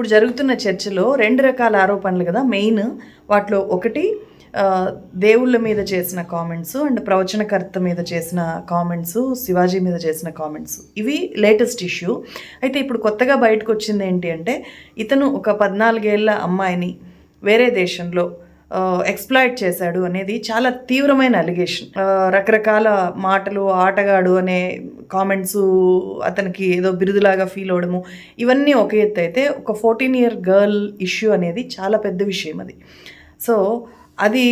ఇప్పుడు జరుగుతున్న చర్చలో రెండు రకాల ఆరోపణలు కదా. మెయిన్ వాటిలో ఒకటి దేవుళ్ళ మీద చేసిన కామెంట్స్ అండ్ ప్రవచనకర్త మీద చేసిన కామెంట్స్ శివాజీ మీద చేసిన కామెంట్స్. ఇవి లేటెస్ట్ ఇష్యూ. అయితే ఇప్పుడు కొత్తగా బయటకు వచ్చింది ఏంటి అంటే ఇతను ఒక పద్నాలుగేళ్ళ అమ్మాయిని వేరే దేశంలో ఎక్స్ప్లాయిట్ చేశాడు అనేది చాలా తీవ్రమైన అలిగేషన్ రకరకాల మాటలు ఆటగాడు అనే కామెంట్స్ అతనికి ఏదో బిరుదులాగా ఫీల్ అవడము ఇవన్నీ ఒక ఎత్తు అయితే ఒక ఫోర్టీన్ ఇయర్ గర్ల్ ఇష్యూ అనేది చాలా పెద్ద విషయం అది. సో అది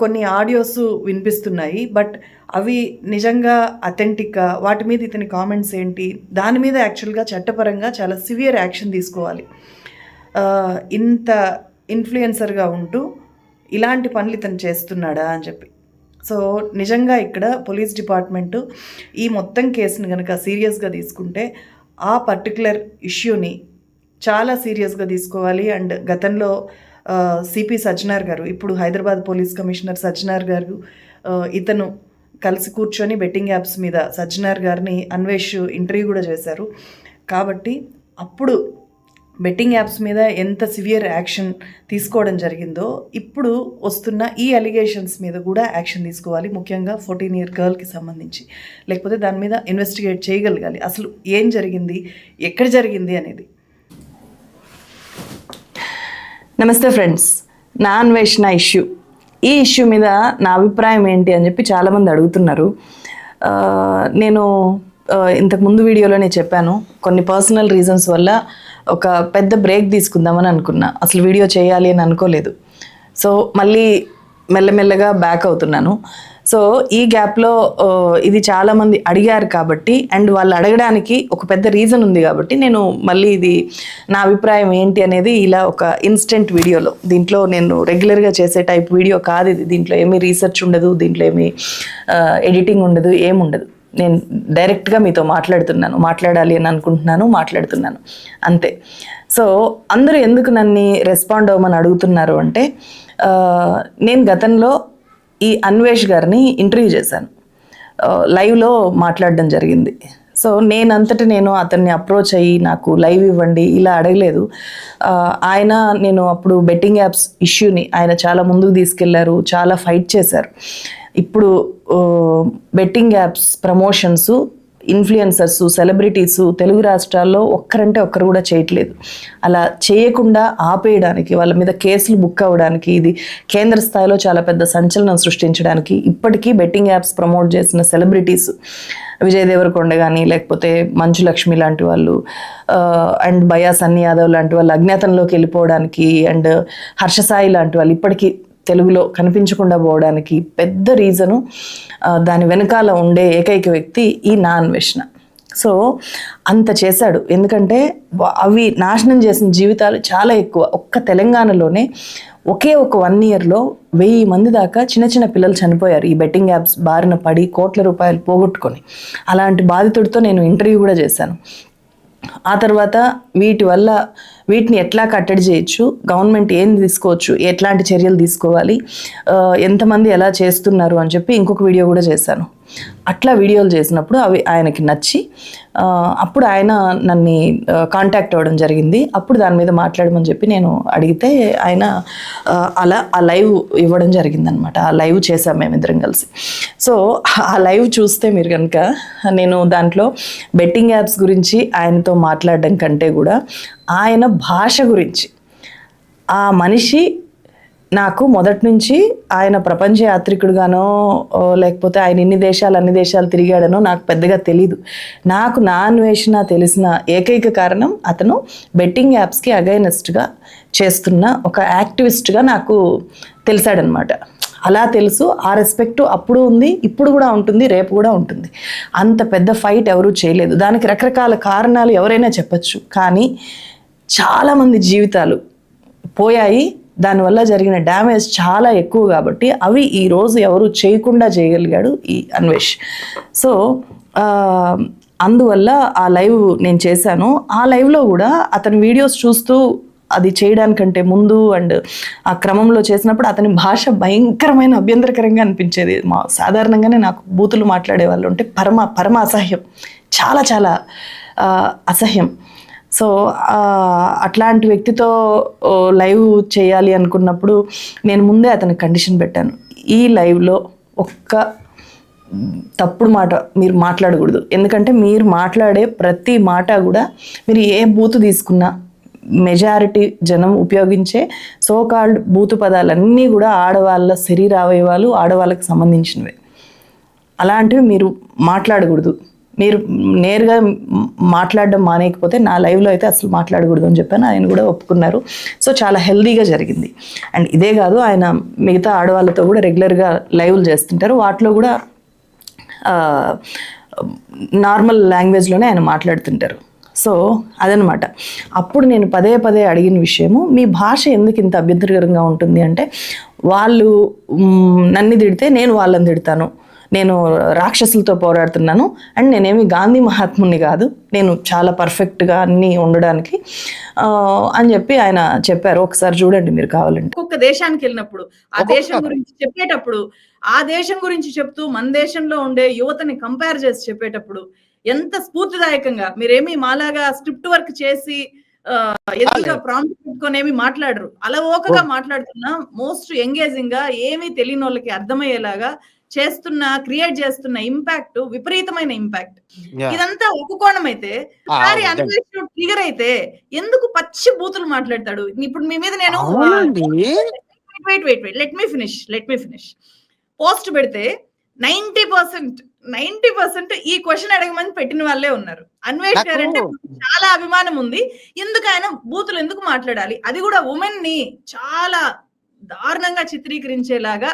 కొన్ని ఆడియోస్ వినిపిస్తున్నాయి బట్ అవి నిజంగా అథెంటిక్గా వాటి మీద ఇతని కామెంట్స్ ఏంటి? దాని మీద యాక్చువల్గా చట్టపరంగా చాలా సివియర్ యాక్షన్ తీసుకోవాలి. ఇంత ఇన్ఫ్లుయెన్సర్గా ఉంటూ ఇలాంటి పనులు ఇతను చేస్తున్నాడా అని చెప్పి. సో నిజంగా ఇక్కడ పోలీస్ డిపార్ట్మెంటు ఈ మొత్తం కేసుని కనుక సీరియస్గా తీసుకుంటే ఆ పర్టికులర్ ఇష్యూని చాలా సీరియస్గా తీసుకోవాలి. అండ్ గతంలో సిపి సజ్జనార్ గారు ఇప్పుడు హైదరాబాద్ పోలీస్ కమిషనర్ సజ్జనార్ గారు ఇతను కలిసి కూర్చొని బెట్టింగ్ యాప్స్ మీద సజ్జనార్ గారిని అన్వేష్ ఇంటర్వ్యూ కూడా చేశారు. కాబట్టి అప్పుడు బెట్టింగ్ యాప్స్ మీద ఎంత సివియర్ యాక్షన్ తీసుకోవడం జరిగిందో ఇప్పుడు వస్తున్న ఈ అలిగేషన్స్ మీద కూడా యాక్షన్ తీసుకోవాలి ముఖ్యంగా ఫోర్టీన్ ఇయర్ గర్ల్కి సంబంధించి. లేకపోతే దాని మీద ఇన్వెస్టిగేట్ చేయగలగాలి. అసలు ఏం జరిగింది ఎక్కడ జరిగింది అనేది. నమస్తే ఫ్రెండ్స్ నా అన్వేషణ ఇష్యూ. ఈ ఇష్యూ మీద నా అభిప్రాయం ఏంటి అని చెప్పి చాలామంది అడుగుతున్నారు. నేను ఇంతకుముందు వీడియోలోనే చెప్పాను. కొన్ని పర్సనల్ రీజన్స్ వల్ల ఒక పెద్ద బ్రేక్ తీసుకుందామని అనుకున్నా. అసలు వీడియో చేయాలి అని అనుకోలేదు. సో మళ్ళీ మెల్లమెల్లగా బ్యాక్ అవుతున్నాను. సో ఈ గ్యాప్లో ఇది చాలామంది అడిగారు కాబట్టి అండ్ వాళ్ళు అడగడానికి ఒక పెద్ద రీజన్ ఉంది కాబట్టి నేను మళ్ళీ ఇది నా అభిప్రాయం ఏంటి అనేది ఇలా ఒక ఇన్స్టెంట్ వీడియోలో దీంట్లో నేను రెగ్యులర్గా చేసే టైప్ వీడియో కాదు ఇది. దీంట్లో ఏమీ రీసెర్చ్ ఉండదు దీంట్లో ఏమీ ఎడిటింగ్ ఉండదు ఏముండదు. నేను డైరెక్ట్గా మీతో మాట్లాడుతున్నాను మాట్లాడాలి అని అనుకుంటున్నాను మాట్లాడుతున్నాను. అంతే. సో అందరూ ఎందుకు నన్ను రెస్పాండ్ అవ్వమని అడుగుతున్నారు అంటే నేను గతంలో ఈ అన్వేష్ గారిని ఇంటర్వ్యూ చేశాను. లైవ్లో మాట్లాడడం జరిగింది. సో నేనంతటి నేను అతన్ని అప్రోచ్ అయ్యి నాకు లైవ్ ఇవ్వండి ఇలా అడగలేదు. ఆయన నేను అప్పుడు బెట్టింగ్ యాప్స్ ఇష్యూని ఆయన చాలా ముందుకు తీసుకెళ్ళారు చాలా ఫైట్ చేశారు. ఇప్పుడు betting apps promotions influencers celebrities Telugu రాష్ట్రాల్లో ఒక్కరంటే ఒక్కరు కూడా చేయట్లేదు. అలా చేయకుండా ఆపేయడానికి వాళ్ళ మీద కేసులు బుక్ అవ్వడానికి ఇది కేంద్ర స్థాయిలో చాలా పెద్ద సంచలనం సృష్టించడానికి ఇప్పటికీ బెట్టింగ్ యాప్స్ ప్రమోట్ చేసిన సెలబ్రిటీస్ విజయ్ దేవరకొండ కానీ లేకపోతే మంచు లక్ష్మి లాంటి వాళ్ళు అండ్ బయా సన్ని యాదవ్ లాంటి వాళ్ళు అజ్ఞాతంలోకి వెళ్ళిపోవడానికి అండ్ హర్షసాయి లాంటి వాళ్ళు ఇప్పటికీ తెలుగులో కనిపించకుండా పోవడానికి పెద్ద రీజను దాని వెనకాల ఉండే ఏకైక వ్యక్తి ఈ నా అన్వేషణ సో అంత చేశాడు. ఎందుకంటే అవి నాశనం చేసిన జీవితాలు చాలా ఎక్కువ. ఒక్క తెలంగాణలోనే ఒకే ఒక వన్ ఇయర్లో వెయ్యి మంది దాకా చిన్న చిన్న పిల్లలు చనిపోయారు ఈ బెట్టింగ్ యాప్స్ బారిన పడి కోట్ల రూపాయలు పోగొట్టుకొని. అలాంటి బాధితుడితో నేను ఇంటర్వ్యూ కూడా చేశాను. ఆ తర్వాత వీటి వల్ల వీటిని ఎట్లా కట్టడి చేయొచ్చు? గవర్నమెంట్ ఏం తీసుకోవచ్చు? ఎట్లాంటి చర్యలు తీసుకోవాలి? ఎంతమంది ఎలా చేస్తున్నారు అని చెప్పి ఇంకొక వీడియో కూడా చేశాను. అట్లా వీడియోలు చేసినప్పుడు అవి ఆయనకి నచ్చి అప్పుడు ఆయన నన్ను కాంటాక్ట్ అవ్వడం జరిగింది. అప్పుడు దాని మీద మాట్లాడమని చెప్పి నేను అడిగితే ఆయన అలా ఆ లైవ్ ఇవ్వడం జరిగిందనమాట. ఆ లైవ్ చేసాం మేమిద్దరం కలిసి. సో ఆ లైవ్ చూస్తే మీరు కనుక నేను దాంట్లో బెట్టింగ్ యాప్స్ గురించి ఆయనతో మాట్లాడడం కంటే కూడా ఆయన భాష గురించి. ఆ మనిషి నాకు మొదటి నుంచి ఆయన ప్రపంచ యాత్రికుడుగానో లేకపోతే ఆయన ఇన్ని దేశాలు అన్ని దేశాలు తిరిగాడనో నాకు పెద్దగా తెలీదు. నాకు నా అన్వేషణ తెలిసిన ఏకైక కారణం అతను బెట్టింగ్ యాప్స్కి అగైనెస్ట్గా చేస్తున్న ఒక యాక్టివిస్ట్గా నాకు తెలిసాడనమాట. అలా తెలుసు ఆ రెస్పెక్ట్ అప్పుడు ఉంది ఇప్పుడు కూడా ఉంటుంది రేపు కూడా ఉంటుంది. అంత పెద్ద ఫైట్ ఎవరూ చేయలేదు. దానికి రకరకాల కారణాలు ఎవరైనా చెప్పచ్చు. కానీ చాలామంది జీవితాలు పోయాయి. దానివల్ల జరిగిన డ్యామేజ్ చాలా ఎక్కువ కాబట్టి అవి ఈరోజు ఎవరు చేయకుండా చేయగలిగాడు ఈ అన్వేష్. సో అందువల్ల ఆ లైవ్ నేను చేశాను. ఆ లైవ్లో కూడా అతని వీడియోస్ చూస్తూ అది చేయడానికంటే ముందు అండ్ ఆ క్రమంలో చేసినప్పుడు అతని భాష భయంకరమైన అభ్యంతరకరంగా అనిపించేది. మా సాధారణంగానే నాకు బూతులు మాట్లాడే వాళ్ళు ఉంటే పరమ పరమ అసహ్యం. చాలా చాలా అసహ్యం. సో అట్లాంటి వ్యక్తితో లైవ్ చేయాలి అనుకున్నప్పుడు నేను ముందే అతనికి కండిషన్ పెట్టాను. ఈ లైవ్లో ఒక్క తప్పుడు మాట మీరు మాట్లాడకూడదు. ఎందుకంటే మీరు మాట్లాడే ప్రతి మాట కూడా మీరు ఏ బూతు తీసుకున్నా మెజారిటీ జనం ఉపయోగించే సో కాల్డ్ బూతు పదాలన్నీ కూడా ఆడవాళ్ళ శరీర అవయవాలు ఆడవాళ్ళకి సంబంధించినవే. అలాంటివి మీరు మాట్లాడకూడదు. మీరు నేరుగా మాట్లాడడం మానేయకపోతే నా లైవ్లో అయితే అసలు మాట్లాడకూడదు అని చెప్పాను. ఆయన కూడా ఒప్పుకున్నారు. సో చాలా హెల్దీగా జరిగింది. అండ్ ఇదే కాదు ఆయన మిగతా ఆడవాళ్ళతో కూడా రెగ్యులర్గా లైవ్లు చేస్తుంటారు. వాటిలో కూడా నార్మల్ లాంగ్వేజ్లోనే ఆయన మాట్లాడుతుంటారు. సో అదనమాట. అప్పుడు నేను పదే పదే అడిగిన విషయము మీ భాష ఎందుకు ఇంత అభ్యంతరకరంగా ఉంటుంది అంటే వాళ్ళు నన్ను తిడితే నేను వాళ్ళని తిడతాను. నేను రాక్షసులతో పోరాడుతున్నాను. అండ్ నేనేమి గాంధీ మహాత్ముని కాదు. నేను చాలా పర్ఫెక్ట్గా అన్నీ ఉండడానికి. ఆ, అని చెప్పి ఆయన చెప్పారు. ఒకసారి చూడండి మీరు కావాలంటే. ఒక్కొక్క దేశానికి వెళ్ళినప్పుడు ఆ దేశం గురించి చెప్పేటప్పుడు ఆ దేశం గురించి చెప్తూ మన దేశంలో ఉండే యువతని కంపేర్ చేసి చెప్పేటప్పుడు ఎంత స్ఫూర్తిదాయకంగా మీరేమి మాలాగా స్క్రిప్ట్ వర్క్ చేసి ఆ, ఎదురుగా ప్రాంప్ట్ పెట్టుకొని ఏమి మాట్లాడరు. అలవోకగా మాట్లాడుతున్నా మోస్ట్ ఎంగేజింగ్గా ఏమీ తెలియని వాళ్ళకి అర్థమయ్యేలాగా చేస్తున్న క్రియేట్ చేస్తున్న ఇంపాక్ట్ విపరీతమైన ఇంపాక్ట్. ఇదంతా ఒక కోణం అయితే ఒకసారి. అన్వేషణ ట్రిగర్ అయితే ఎందుకు పచ్చి బూతులు మాట్లాడతాడు? ఇప్పుడు మీ మీద నేను అవునండి. Wait wait wait let me finish let me finish post పెడితే నైన్టీ పర్సెంట్ నైన్టీ పర్సెంట్ ఈ క్వశ్చన్ అడగమని పెట్టిన వాళ్ళే ఉన్నారు. అన్వేష్ గారు అంటే చాలా అభిమానం ఉంది. ఎందుకు ఆయన బూతులు ఎందుకు మాట్లాడాలి? అది కూడా ఉమెన్ని చాలా దారుణంగా చిత్రీకరించేలాగా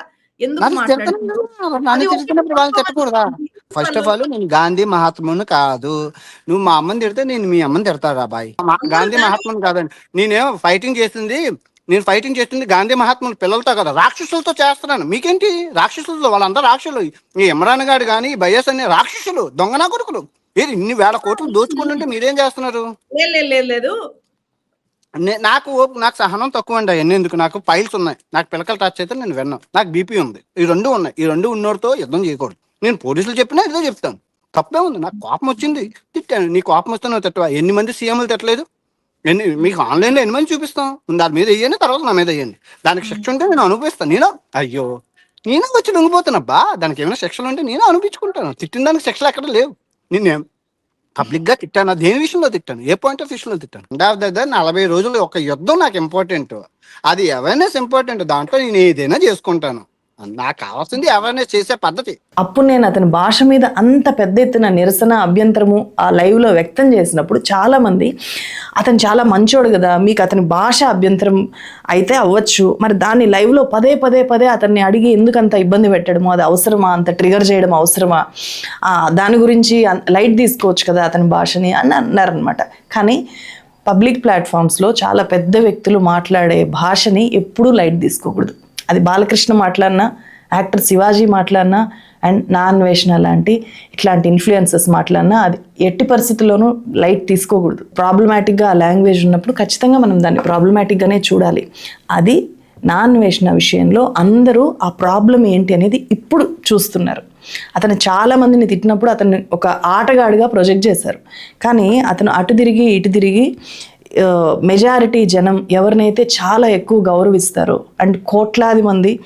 ఫస్ట్ ఆఫ్ ఆల్ నేను గాంధీ మహాత్ముని కాదు. నువ్వు మా అమ్మని తిడితే నేను మీ అమ్మని తిడతారా బాయ్? మా- గాంధీ మహాత్ముని కాదండి. నేనేం ఫైటింగ్ చేసింది? నేను ఫైటింగ్ చేస్తుంది గాంధీ మహాత్ముని పిల్లలతో కదా. రాక్షసులతో చేస్తున్నాను. మీకేంటి? రాక్షసులతో వాళ్ళంతా రాక్షసులు. ఈ ఇమ్రాన్ గారు కానీ ఈ బయస్ అనే రాక్షసులు దొంగనా కొడుకులు. ఏది ఇన్ని వేల కోట్లు దోచుకుంటుంటే మీరేం చేస్తున్నారు? లేదు, నాకు నాకు సహనం తక్కువ అండి అవన్నీ. ఎందుకు? నాకు ఫైల్స్ ఉన్నాయి. నాకు పిలకలు టచ్ అయితే నేను విన్నాను నాకు బీపీ ఉంది. ఈ రెండు ఉన్నాయి. ఈ రెండు ఉన్నోడితో యుద్ధం చేయకూడదు. నేను పోలీసులు చెప్పినా ఇదే చెప్తాను. తప్పే ఉంది. నాకు కోపం వచ్చింది. తిట్టాను. నీ కోపం వస్తే నువ్వు తిట్టవా? ఎన్ని మంది సీఎంలు తిట్టలేదు? ఎన్ని మీకు ఆన్లైన్లో ఎన్ని మంది చూపిస్తాం? దాని మీద వేయండి తర్వాత నా మీద వేయండి. దానికి శిక్ష ఉంటే నేను అనుభవిస్తాను నేను? అయ్యో! నేను వచ్చి లొంగిపోతానబ్బా దానికి ఏమైనా శిక్షలు ఉంటే నేను అనిపించుకుంటాను. తిట్టిన దానికి శిక్షలు ఎక్కడ లేవు. నిన్నేం పబ్లిక్గా తిట్టాను దేని విషయంలో తిట్టాను? ఏ పాయింట్ ఆఫ్ విషయంలో తిట్టాను? ఎండ్ ఆఫ్ ద నలభై రోజులు ఒక యుద్ధం నాకు ఇంపార్టెంట్ అది అవేర్నెస్ ఇంపార్టెంట్ దాంట్లో నేను ఏదైనా చేసుకుంటాను. నాకు కావాల్సింది అవేర్నెస్ చేసే పద్ధతి. అప్పుడు నేను అతని భాష మీద అంత పెద్ద ఎత్తున నిరసన అభ్యంతరము ఆ లైవ్లో వ్యక్తం చేసినప్పుడు చాలామంది అతను చాలా మంచోడు కదా మీకు అతని భాష అభ్యంతరం అయితే అవ్వచ్చు. మరి దాన్ని లైవ్లో పదే పదే పదే అతన్ని అడిగి ఎందుకు అంత ఇబ్బంది పెట్టడము అది అవసరమా? అంత ట్రిగర్ చేయడం అవసరమా? దాని గురించి లైట్ తీసుకోవచ్చు కదా అతని భాషని అని అన్నారనమాట కానీ పబ్లిక్ ప్లాట్ఫామ్స్లో చాలా పెద్ద వ్యక్తులు మాట్లాడే భాషని ఎప్పుడూ లైట్ తీసుకోకూడదు. అది బాలకృష్ణ మాట్లాడినా యాక్టర్ శివాజీ మాట్లాడినా అండ్ నా అన్వేషణ లాంటి ఇట్లాంటి ఇన్ఫ్లుయెన్సెస్ మాట్లాడినా అది ఎట్టి పరిస్థితుల్లోనూ లైట్ తీసుకోకూడదు. ప్రాబ్లమాటిక్గా ఆ లాంగ్వేజ్ ఉన్నప్పుడు ఖచ్చితంగా మనం దాన్ని ప్రాబ్లమాటిక్గానే చూడాలి. అది నా అన్వేషణ విషయంలో అందరూ ఆ ప్రాబ్లం ఏంటి అనేది ఇప్పుడు చూస్తున్నారు. అతను చాలా మందిని తిట్టినప్పుడు అతన్ని ఒక ఆటగాడిగా ప్రొజెక్ట్ చేశారు. కానీ అతను అటు తిరిగి ఇటు తిరిగి మెజారిటీ జనం ఎవరినైతే చాలా ఎక్కువ గౌరవిస్తారో అండ్ కోట్లాది మంది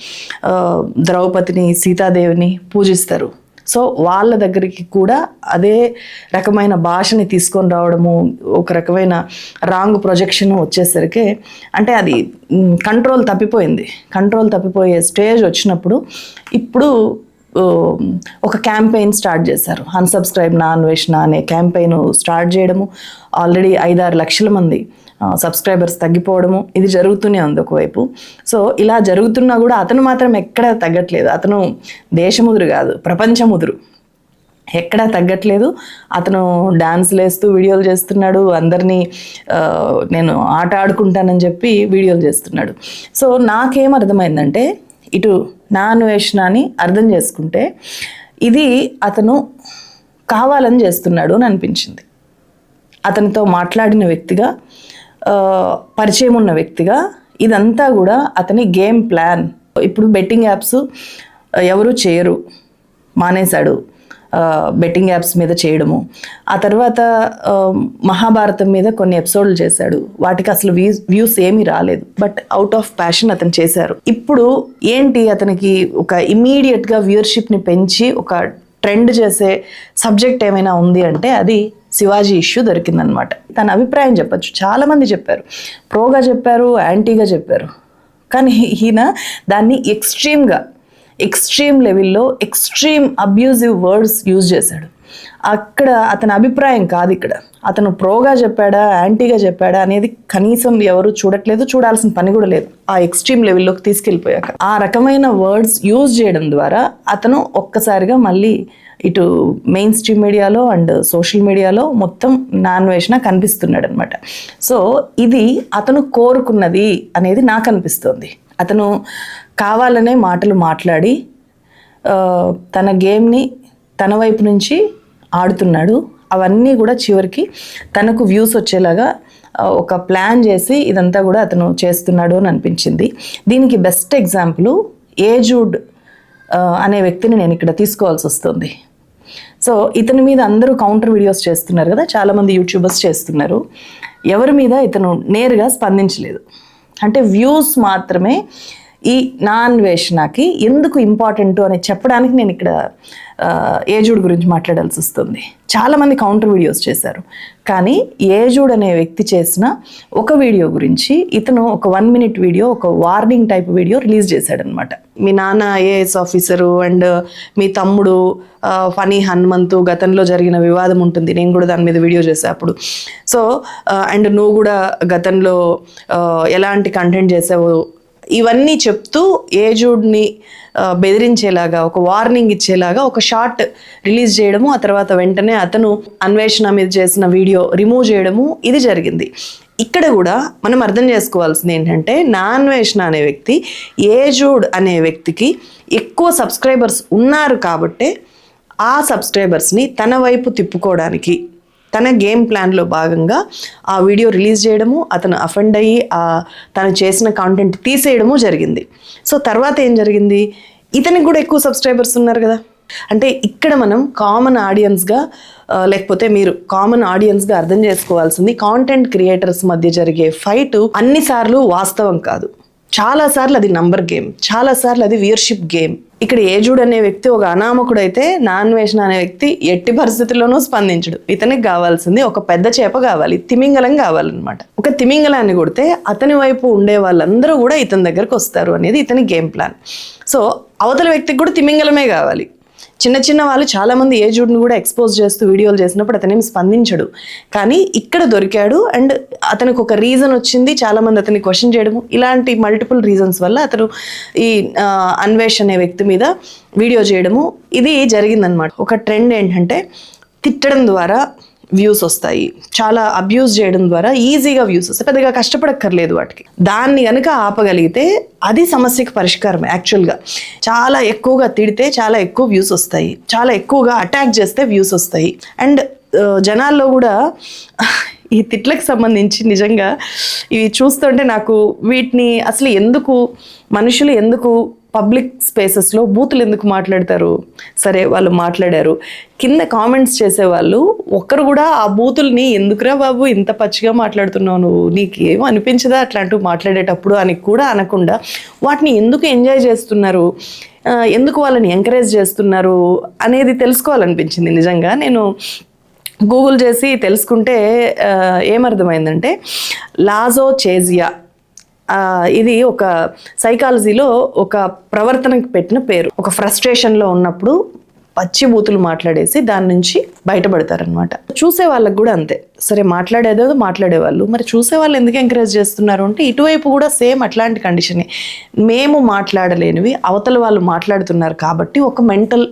ద్రౌపదిని సీతాదేవిని పూజిస్తారు. సో వాళ్ళ దగ్గరికి కూడా అదే రకమైన భాషని తీసుకొని రావడము ఒక రకమైన రాంగ్ ప్రొజెక్షన్ వచ్చేసరికి అంటే అది కంట్రోల్ తప్పిపోయింది. కంట్రోల్ తప్పిపోయే స్టేజ్ వచ్చినప్పుడు ఇప్పుడు ఒక క్యాంపెయిన్ స్టార్ట్ చేశారు. అన్సబ్స్క్రైబ్ నా అన్వేషణ అనే క్యాంపెయిన్ స్టార్ట్ చేయడము. ఆల్రెడీ ఐదారు లక్షల మంది సబ్స్క్రైబర్స్ తగ్గిపోవడము. ఇది జరుగుతూనే ఉంది ఒకవైపు. సో ఇలా జరుగుతున్నా కూడా అతను మాత్రం ఎక్కడ తగ్గట్లేదు. అతను దేశముదురు కాదు ప్రపంచముదురు. ఎక్కడా తగ్గట్లేదు. అతను డాన్స్లు వేస్తూ వీడియోలు చేస్తున్నాడు. అందరినీ నేను ఆట ఆడుకుంటానని చెప్పి వీడియోలు చేస్తున్నాడు. సో నాకేం అర్థమైందంటే ఇటు నా అన్వేషణని అర్థం చేసుకుంటే ఇది అతను కావాలని చేస్తున్నాడు అని అనిపించింది. అతనితో మాట్లాడిన వ్యక్తిగా పరిచయం ఉన్న వ్యక్తిగా ఇదంతా కూడా అతని గేమ్ ప్లాన్. ఇప్పుడు బెట్టింగ్ యాప్స్ ఎవరు చేయరు మానేశాడు. బెట్టింగ్ యాప్స్ మీద చేయడము. ఆ తర్వాత మహాభారతం మీద కొన్ని ఎపిసోడ్లు చేశాడు. వాటికి అసలు వ్యూస్ వ్యూస్ ఏమీ రాలేదు. బట్ అవుట్ ఆఫ్ ప్యాషన్ అతను చేశారు. ఇప్పుడు ఏంటి అతనికి ఒక ఇమీడియట్గా వ్యూయర్షిప్ని పెంచి ఒక ట్రెండ్ చేసే సబ్జెక్ట్ ఏమైనా ఉంది అంటే అది శివాజీ ఇష్యూ దొరికిందనమాట. తన అభిప్రాయం చెప్పచ్చు. చాలామంది చెప్పారు. ప్రోగా చెప్పారు యాంటీగా చెప్పారు. కానీ ఈయన దాన్ని ఎక్స్ట్రీమ్గా ఎక్స్ట్రీమ్ లెవెల్లో ఎక్స్ట్రీమ్ అబ్యూజివ్ వర్డ్స్ యూజ్ చేశాడు. అక్కడ అతని అభిప్రాయం కాదు ఇక్కడ. అతను ప్రోగా చెప్పాడా యాంటీగా చెప్పాడా అనేది కనీసం ఎవరు చూడట్లేదు చూడాల్సిన పని కూడా లేదు. ఆ ఎక్స్ట్రీమ్ లెవెల్లోకి తీసుకెళ్ళిపోయాక. ఆ రకమైన వర్డ్స్ యూజ్ చేయడం ద్వారా అతను ఒక్కసారిగా మళ్ళీ ఇటు మెయిన్ స్ట్రీమ్ మీడియాలో అండ్ సోషల్ మీడియాలో మొత్తం నాన్ వేషన కనిపిస్తున్నాడు అనమాట సో ఇది అతను కోరుకున్నది అనేది నాకు అనిపిస్తుంది. అతను కావాలనే మాటలు మాట్లాడి తన గేమ్ని తన వైపు నుంచి ఆడుతున్నాడు. అవన్నీ కూడా చివరికి తనకు వ్యూస్ వచ్చేలాగా ఒక ప్లాన్ చేసి ఇదంతా కూడా అతను చేస్తున్నాడు అని అనిపించింది. దీనికి బెస్ట్ ఎగ్జాంపుల్ ఏజూడ్ అనే వ్యక్తిని నేను ఇక్కడ తీసుకోవాల్సి వస్తుంది. సో ఇతని మీద అందరూ కౌంటర్ వీడియోస్ చేస్తున్నారు కదా చాలామంది యూట్యూబర్స్ చేస్తున్నారు. ఎవరి మీద ఇతను నేరుగా స్పందించలేదు. అంటే వ్యూస్ మాత్రమే ఈ నాన్ వేషణకి ఎందుకు ఇంపార్టెంట్ అని చెప్పడానికి నేను ఇక్కడ ఆ, ఏజుడ్ గురించి మాట్లాడాల్సి వస్తుంది. చాలామంది కౌంటర్ వీడియోస్ చేశారు. కానీ ఏజుడ్ అనే వ్యక్తి చేసిన ఒక వీడియో గురించి ఇతను ఒక వన్ మినిట్ వీడియో ఒక వార్నింగ్ టైప్ వీడియో రిలీజ్ చేశాడనమాట మీ నాన్న ఐఏఎస్ ఆఫీసరు అండ్ మీ తమ్ముడు ఫనీ హనుమంతు గతంలో జరిగిన వివాదం ఉంటుంది. నేను కూడా దాని మీద వీడియో చేసా అప్పుడు. సో అండ్ నువ్వు కూడా గతంలో ఎలాంటి కంటెంట్ చేసావు? ఇవన్నీ చెప్తూ ఏజుడ్ని బెదిరించేలాగా ఒక వార్నింగ్ ఇచ్చేలాగా ఒక షార్ట్ రిలీజ్ చేయడము ఆ తర్వాత వెంటనే అతను అన్వేషణ మీద చేసిన వీడియో రిమూవ్ చేయడము ఇది జరిగింది. ఇక్కడ కూడా మనం అర్థం చేసుకోవాల్సింది ఏంటంటే నాన్వేషణ అనే వ్యక్తి ఏజుడ్ అనే వ్యక్తికి ఎక్కువ సబ్స్క్రైబర్స్ ఉన్నారు కాబట్టే ఆ సబ్స్క్రైబర్స్ని తన వైపు తిప్పుకోవడానికి తన గేమ్ ప్లాన్లో భాగంగా ఆ వీడియో రిలీజ్ చేయడము అతను అఫెండ్ అయ్యి తను చేసిన కాంటెంట్ తీసేయడము జరిగింది. సో తర్వాత ఏం జరిగింది? ఇతనికి కూడా ఎక్కువ సబ్స్క్రైబర్స్ ఉన్నారు కదా. అంటే ఇక్కడ మనం కామన్ ఆడియన్స్గా లేకపోతే మీరు కామన్ ఆడియన్స్గా అర్థం చేసుకోవాల్సింది కాంటెంట్ క్రియేటర్స్ మధ్య జరిగే ఫైట్ అన్నిసార్లు వాస్తవం కాదు. చాలా సార్లు అది నంబర్ గేమ్ చాలా సార్లు అది వియర్షిప్ గేమ్ ఇక్కడ ఏజుడ్ అనే వ్యక్తి ఒక అనామకుడైతే నాన్ వేషణ అనే వ్యక్తి ఎట్టి పరిస్థితుల్లోనూ స్పందించడు. ఇతనికి కావాల్సింది ఒక పెద్ద చేప కావాలి తిమింగలం కావాలన్నమాట. ఒక తిమింగలాన్ని కొడితే అతని వైపు ఉండే వాళ్ళందరూ కూడా ఇతని దగ్గరకు వస్తారు అనేది ఇతని గేమ్ ప్లాన్ సో అవతల వ్యక్తికి కూడా తిమింగలమే కావాలి. చిన్న చిన్న వాళ్ళు చాలామంది ఏజుడ్ని కూడా ఎక్స్పోజ్ చేస్తూ వీడియోలు చేసినప్పుడు అతనేమి స్పందించడు. కానీ ఇక్కడ దొరికాడు అండ్ అతనికి ఒక రీజన్ వచ్చింది చాలామంది అతన్ని క్వశ్చన్ చేయడము. ఇలాంటి మల్టిపుల్ రీజన్స్ వల్ల అతను ఈ అన్వేష్ అనే వ్యక్తి మీద వీడియో చేయడము. ఇది జరిగిందనమాట ఒక ట్రెండ్ ఏంటంటే తిట్టడం ద్వారా వ్యూస్ వస్తాయి. చాలా అబ్యూస్ చేయడం ద్వారా ఈజీగా వ్యూస్ వస్తాయి. పెద్దగా కష్టపడక్కర్లేదు వాటికి. దాన్ని కనుక ఆపగలిగితే అది సమస్యకి పరిష్కారం యాక్చువల్గా చాలా ఎక్కువగా తిడితే చాలా ఎక్కువ వ్యూస్ వస్తాయి. చాలా ఎక్కువగా అటాక్ చేస్తే వ్యూస్ వస్తాయి. అండ్ జనాల్లో కూడా ఈ తిట్లకు సంబంధించి నిజంగా ఇవి చూస్తుంటే నాకు వీటిని అసలు ఎందుకు మనుషులు ఎందుకు పబ్లిక్ స్పేసెస్లో బూతులు ఎందుకు మాట్లాడతారు? సరే వాళ్ళు మాట్లాడారు. కింద కామెంట్స్ చేసేవాళ్ళు ఒక్కరు కూడా ఆ బూతుల్ని ఎందుకురా బాబు ఇంత పచ్చిగా మాట్లాడుతున్నావు నువ్వు? నీకు ఏమో అనిపించదా అట్లాంటివి మాట్లాడేటప్పుడు? అని కూడా అనకుండా వాటిని ఎందుకు ఎంజాయ్ చేస్తున్నారు? ఎందుకు వాళ్ళని ఎంకరేజ్ చేస్తున్నారు? అనేది తెలుసుకోవాలనిపించింది నిజంగా. నేను గూగుల్ చేసి తెలుసుకుంటే ఏమర్థమైందంటే లాజో చేజియా ఇది ఒక సైకాలజీలో ఒక ప్రవర్తనకి పెట్టిన పేరు. ఒక ఫ్రస్ట్రేషన్లో ఉన్నప్పుడు పచ్చి బూతులు మాట్లాడేసి దాని నుంచి బయటపడతారనమాట చూసే వాళ్ళకి కూడా అంతే. సరే మాట్లాడేదో మాట్లాడేవాళ్ళు. మరి చూసే వాళ్ళు ఎందుకు ఎంకరేజ్ చేస్తున్నారు అంటే ఇటువైపు కూడా సేమ్ అట్లాంటి కండిషనే మేము మాట్లాడలేనివి అవతల వాళ్ళు మాట్లాడుతున్నారు కాబట్టి ఒక మెంటల్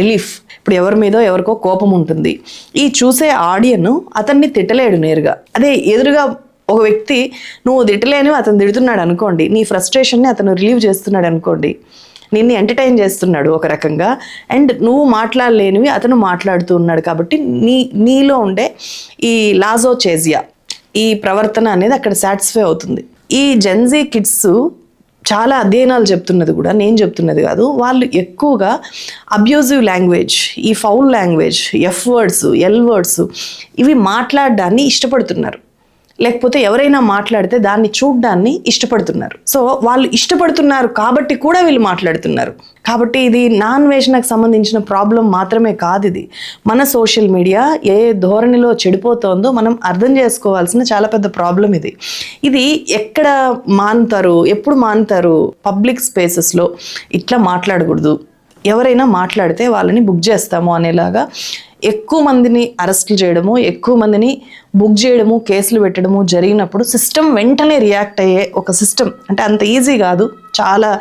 రిలీఫ్. ఇప్పుడు ఎవరి మీదో ఎవరికో కోపం ఉంటుంది. ఈ చూసే ఆడియన్ అతన్ని తిట్టలేడు నేరుగా. అదే ఎదురుగా ఒక వ్యక్తి నువ్వు తిట్టలేని అతను తిడుతున్నాడు అనుకోండి నీ ఫ్రస్ట్రేషన్ని అతను రిలీవ్ చేస్తున్నాడు అనుకోండి నిన్ను ఎంటర్టైన్ చేస్తున్నాడు ఒక రకంగా అండ్ నువ్వు మాట్లాడలేనివి అతను మాట్లాడుతూ ఉన్నాడు కాబట్టి నీ నీలో ఉండే ఈ లాజో చేజియా ఈ ప్రవర్తన అనేది అక్కడ సాటిస్ఫై అవుతుంది. ఈ జెన్జీ కిడ్స్ చాలా అధ్యయనాలు చెప్తున్నది కూడా నేను చెప్తున్నది కాదు వాళ్ళు ఎక్కువగా అబ్యూజివ్ లాంగ్వేజ్ ఈ foul language F words L words ఇవి మాట్లాడడాన్ని ఇష్టపడుతున్నారు. లేకపోతే ఎవరైనా మాట్లాడితే దాన్ని చూడ్డాన్ని ఇష్టపడుతున్నారు. సో వాళ్ళు ఇష్టపడుతున్నారు కాబట్టి కూడా వీళ్ళు మాట్లాడుతున్నారు. కాబట్టి ఇది నాన్ వేషనకు సంబంధించిన ప్రాబ్లం మాత్రమే కాదు ఇది. మన సోషల్ మీడియా ఏ ధోరణిలో చెడిపోతోందో మనం అర్థం చేసుకోవాల్సిన చాలా పెద్ద ప్రాబ్లం ఇది. ఇది ఎక్కడ మానుతారు ఎప్పుడు మానుతారు పబ్లిక్ స్పేసెస్లో ఇట్లా మాట్లాడకూడదు. ఎవరైనా మాట్లాడితే వాళ్ళని బుక్ చేస్తాము అనేలాగా ఎక్కువ మందిని అరెస్టులు చేయడము ఎక్కువ మందిని బుక్ చేయడము కేసులు పెట్టడము జరిగినప్పుడు సిస్టమ్ వెంటనే రియాక్ట్ అయ్యే ఒక సిస్టమ్. అంటే అంత ఈజీ కాదు. చాలా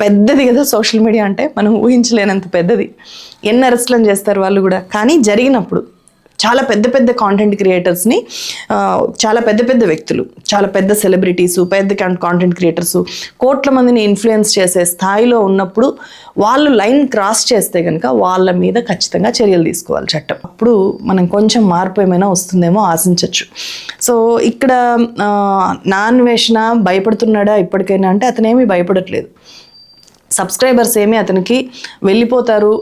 పెద్దది కదా సోషల్ మీడియా అంటే మనం ఊహించలేనంత పెద్దది. ఎన్ని అరెస్టులను చేస్తారు వాళ్ళు కూడా. కానీ జరిగినప్పుడు చాలా పెద్ద పెద్ద కాంటెంట్ క్రియేటర్స్ని చాలా పెద్ద పెద్ద వ్యక్తులు చాలా పెద్ద సెలబ్రిటీస్ పెద్ద కాంటెంట్ క్రియేటర్స్ కోట్ల మందిని ఇన్ఫ్లుయెన్స్ చేసే స్థాయిలో ఉన్నప్పుడు వాళ్ళు లైన్ క్రాస్ చేస్తే కనుక వాళ్ళ మీద ఖచ్చితంగా చర్యలు తీసుకోవాలి చట్టం. అప్పుడు మనం కొంచెం మార్పు ఏమైనా వస్తుందేమో ఆశించవచ్చు సో ఇక్కడ ఆ, నాన్ వేషణ భయపడుతున్నాడా ఇప్పటికైనా అంటే అతనేమీ భయపడట్లేదు. సబ్స్క్రైబర్స్ ఏమీ అతనికి వెళ్ళిపోతారు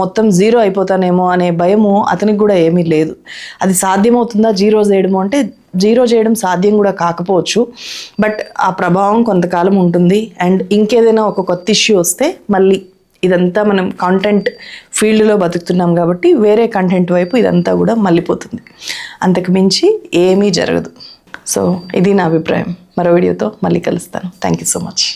మొత్తం జీరో అయిపోతానేమో అనే భయము అతనికి కూడా ఏమీ లేదు. అది సాధ్యమవుతుందా జీరో చేయడము అంటే జీరో చేయడం సాధ్యం కూడా కాకపోవచ్చు బట్ ఆ ప్రభావం కొంతకాలం ఉంటుంది. అండ్ ఇంకేదైనా ఒక కొత్త ఇష్యూ వస్తే మళ్ళీ ఇదంతా మనం కాంటెంట్ ఫీల్డ్లో బతుకుతున్నాం కాబట్టి వేరే కంటెంట్ వైపు ఇదంతా కూడా మళ్ళీపోతుంది. అంతకు మించి ఏమీ జరగదు. సో ఇది నా అభిప్రాయం. మరో వీడియోతో మళ్ళీ కలుస్తాను. Thank you so much